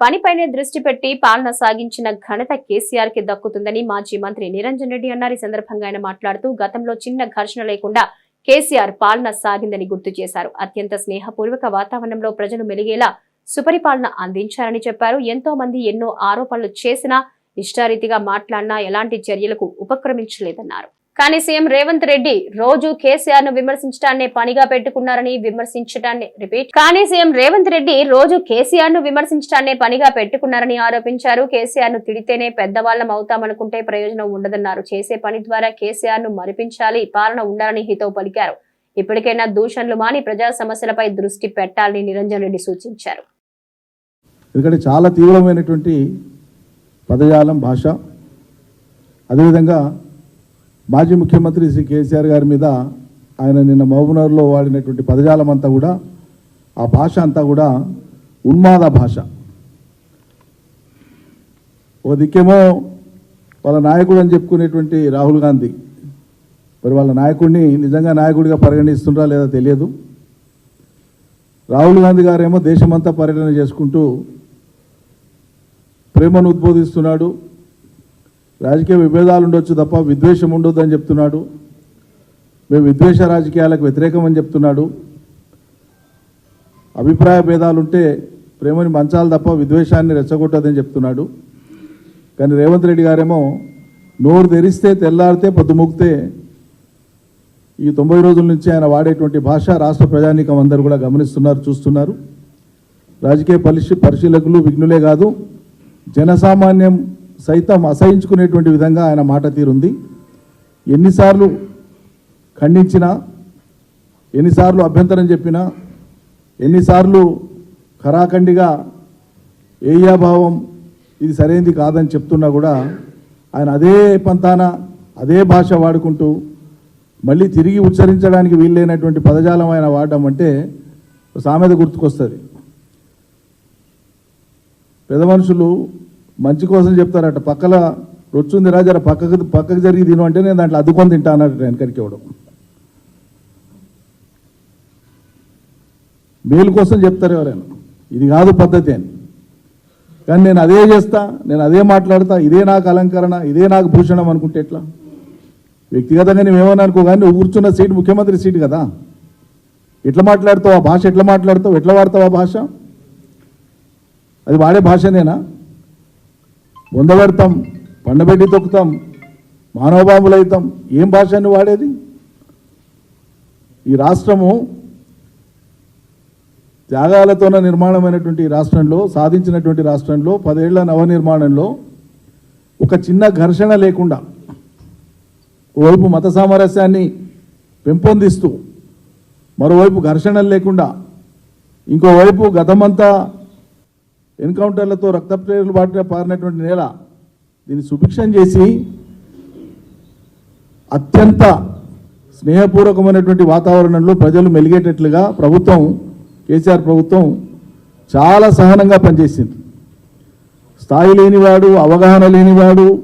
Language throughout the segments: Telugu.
పనిపైనే దృష్టి పెట్టి పాలన సాగించిన ఘనత కేసీఆర్కి దక్కుతుందని మాజీ మంత్రి నిరంజన్ రెడ్డి అన్నారు. ఈ సందర్భంగా ఆయన మాట్లాడుతూ గతంలో చిన్న ఘర్షణ లేకుండా కేసీఆర్ పాలన సాగిందని గుర్తు చేశారు. అత్యంత స్నేహపూర్వక వాతావరణంలో ప్రజలు మెలిగేలా సుపరిపాలన అందించారని చెప్పారు. ఎంతో మంది ఎన్నో ఆరోపణలు చేసినా ఇష్టారీతిగా మాట్లాడినా ఎలాంటి చర్యలకు ఉపక్రమించలేదన్నారు. కానీ సీఎం రేవంత్ రెడ్డి రోజు కేసీఆర్ను విమర్శించడాన్ని పనిగా పెట్టుకున్నారని విమర్శించడాన్ని రిపీట్. కానీ సీఎం రేవంత్ రెడ్డి రోజు కేసీఆర్ను విమర్శించడాన్ని పనిగా పెట్టుకున్నారని ఆరోపించారు. కేసీఆర్ను తిడితేనే పెద్దవాళ్ళం అవుతామనుకుంటే ప్రయోజనం ఉండదన్నారు. చేసే పని ద్వారా కేసీఆర్ను మరిపించాలి పాలన ఉండాలని హితవు పలికారు. ఇప్పటికైనా దూషణలు మాని ప్రజా సమస్యలపై దృష్టి పెట్టాలని నిరంజన్ రెడ్డి సూచించారు. ఎందుకంటే చాలా తీవ్రమైనటువంటి పదజాలం భాష. అదేవిధంగా మాజీ ముఖ్యమంత్రి శ్రీ కేసీఆర్ గారి మీద ఆయన నిన్న మహబూబ్నగర్లో వాడినటువంటి పదజాలం అంతా కూడా ఆ భాష అంతా కూడా ఉన్మాద భాష. ఒక దిక్కేమో వాళ్ళ నాయకుడు అని చెప్పుకునేటువంటి రాహుల్ గాంధీ. మరి వాళ్ళ నాయకుడిని నిజంగా నాయకుడిగా పరిగణిస్తుండ్రా లేదా తెలియదు. రాహుల్ గాంధీ గారేమో దేశమంతా పర్యటన చేసుకుంటూ ప్రేమను ఉద్బోధిస్తున్నాడు. రాజకీయ విభేదాలు ఉండొచ్చు తప్ప విద్వేషం ఉండొద్దు అని చెప్తున్నాడు. మేము విద్వేష రాజకీయాలకు వ్యతిరేకం అని చెప్తున్నాడు. అభిప్రాయ భేదాలుంటే ప్రేమని మంచాలు తప్ప విద్వేషాన్ని రెచ్చగొట్టదని చెప్తున్నాడు. కానీ రేవంత్ రెడ్డి గారేమో నోరు తెరిస్తే తెల్లారితే పొద్దుముగితే ఈ తొంభై రోజుల నుంచి ఆయన వాడేటువంటి భాష రాష్ట్ర ప్రజానీకం అందరూ కూడా గమనిస్తున్నారు చూస్తున్నారు. రాజకీయ పరిశీ పరిశీలకులు విఘ్నులే కాదు జనసామాన్యం సైతం అసహించుకునేటువంటి విధంగా ఆయన మాట తీరుంది. ఎన్నిసార్లు ఖండించినా ఎన్నిసార్లు అభ్యంతరం చెప్పినా ఎన్నిసార్లు ఖరాఖండిగా ఏయాభావం ఇది సరైనది కాదని చెప్తున్నా కూడా ఆయన అదే పంతాన అదే భాష వాడుకుంటూ మళ్ళీ తిరిగి ఉచ్చరించడానికి వీల్లేనటువంటి పదజాలం ఆయన వాడడం అంటే సామెత గుర్తుకొస్తుంది. పెద్ద మనుషులు మంచి కోసం చెప్తారట. పక్కల రొచ్చుంది రా జర పక్కకు పక్కకు జరిగి తిను అంటే నేను దాంట్లో అద్దుకొని తింటా అన్నట్టు వెనకరికి ఇవ్వడం మేలు కోసం చెప్తారు ఎవరైనా. ఇది కాదు పద్ధతి అని. కానీ నేను అదే చేస్తా నేను అదే మాట్లాడతా ఇదే నాకు అలంకరణ ఇదే నాకు భూషణం అనుకుంటే ఎట్లా? వ్యక్తిగతంగా నువ్వేమని అనుకో కానీ నువ్వు కూర్చున్న సీట్ ముఖ్యమంత్రి సీట్ కదా. ఎట్లా మాట్లాడతావు ఆ భాష ఎట్లా మాట్లాడతావు ఎట్లా వాడతావు ఆ భాష? అది వాడే భాషనేనా? వందబెడతాం పండబెట్టి తొక్కుతాం మానవబాబులు అవుతాం ఏం భాషని వాడేది? ఈ రాష్ట్రము త్యాగాలతోన నిర్మాణమైనటువంటి రాష్ట్రంలో సాధించినటువంటి రాష్ట్రంలో పదేళ్ళ నవనిర్మాణంలో ఒక చిన్న ఘర్షణ లేకుండా ఓవైపు మత సామరస్యాన్ని పెంపొందిస్తూ మరోవైపు ఘర్షణలు లేకుండా ఇంకోవైపు గతమంతా ఎన్కౌంటర్లతో రక్తప్రేరులు బాట పారినటువంటి నేల దీన్ని సుభిక్షం చేసి అత్యంత స్నేహపూర్వకమైనటువంటి వాతావరణంలో ప్రజలు మెలిగేటట్లుగా ప్రభుత్వం కేసీఆర్ ప్రభుత్వం చాలా సహనంగా పనిచేసింది. స్థాయి లేనివాడు అవగాహన లేనివాడు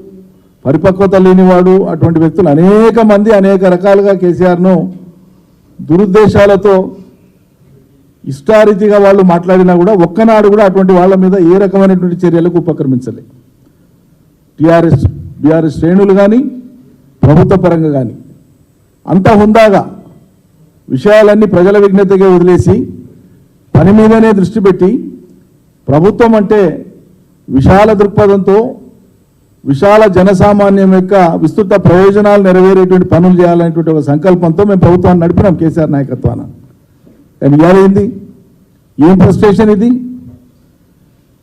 పరిపక్వత లేనివాడు అటువంటి వ్యక్తులు అనేక మంది అనేక రకాలుగా కేసీఆర్ను దురుద్దేశాలతో ఇష్టారీతిగా వాళ్ళు మాట్లాడినా కూడా ఒక్కనాడు కూడా అటువంటి వాళ్ళ మీద ఏ రకమైనటువంటి చర్యలకు ఉపక్రమించలే. టీఆర్ఎస్ బీఆర్ఎస్ శ్రేణులు కానీ ప్రభుత్వ పరంగా కానీ అంత హుందాగా విషయాలన్నీ ప్రజల విజ్ఞతగా వదిలేసి పని మీదనే దృష్టి పెట్టి ప్రభుత్వం అంటే విశాల దృక్పథంతో విశాల జనసామాన్యం యొక్క విస్తృత ప్రయోజనాలు నెరవేరేటువంటి పనులు చేయాలనేటువంటి ఒక సంకల్పంతో మేము ప్రభుత్వాన్ని నడిపినాం కేసీఆర్ నాయకత్వాన్ని కానీ ఇవాళ ఏంది ఏం ఫ్రస్ట్రేషన్ ఇది.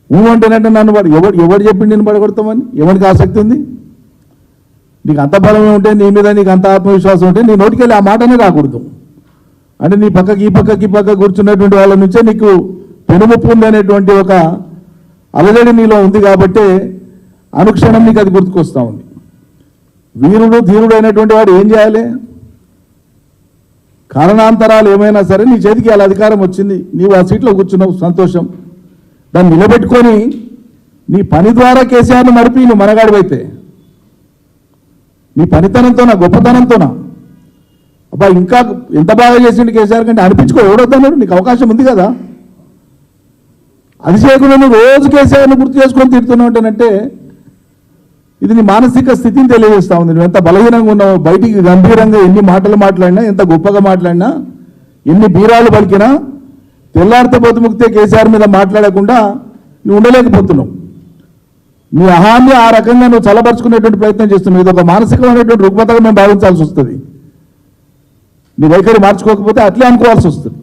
ఊమంటేనంటే నన్ను వాడు ఎవడు ఎవడు చెప్పి నేను పడగొడతామని? ఎవరికి ఆసక్తి ఉంది? నీకు అంత బలమే ఉంటే నీ మీద నీకు అంత ఆత్మవిశ్వాసం ఉంటే నీ నోటికెళ్ళి ఆ మాటనే రాకూడదు. అంటే నీ పక్కకి ఈ పక్కకి ఈ పక్క కూర్చున్నటువంటి వాళ్ళ నుంచే నీకు పెనుముప్పు ఉంది అనేటువంటి ఒక అలజడి నీలో ఉంది కాబట్టి అనుక్షణం నీకు అది గుర్తుకొస్తా ఉంది. వీరుడు ధీరుడు అయినటువంటి వాడు ఏం చేయాలి? కారణాంతరాలు ఏమైనా సరే నీ చేతికి అలా అధికారం వచ్చింది. నీవు ఆ సీట్లో కూర్చున్నావు. సంతోషం. దాన్ని నిలబెట్టుకొని నీ పని ద్వారా కేసీఆర్ను మరిపి నువ్వు మనగాడివైతే. నీ పనితనంతోనా గొప్పతనంతోనా? అబ్బా ఇంకా ఎంత బాగా చేసిండు కేసీఆర్ కంటే అనిపించుకో ఎవడొద్దన్నాడు? నీకు అవకాశం ఉంది కదా. అది చేయకుండా నువ్వు రోజు కేసీఆర్ని గుర్తు చేసుకొని తిడుతున్నావు అంటేనంటే ఇది నీ మానసిక స్థితిని తెలియజేస్తా ఉంది. నువ్వు ఎంత బలహీనంగా ఉన్నావు బయటికి గంభీరంగా ఎన్ని మాటలు మాట్లాడినా ఎంత గొప్పగా మాట్లాడినా ఎన్ని బీరాలు పలికినా తెల్లారితో బతుముక్తే కేసీఆర్ మీద మాట్లాడకుండా నువ్వు ఉండలేకపోతున్నావు. నీ అహాన్ని ఆ రకంగా నువ్వు చల్లబరుచుకునేటువంటి ప్రయత్నం చేస్తున్నావు. ఇది ఒక మానసికమైనటువంటి రుగ్మతగా మేము భావించాల్సి వస్తుంది. నీ వైఖరి మార్చుకోకపోతే అట్లే అనుకోవాల్సి వస్తుంది.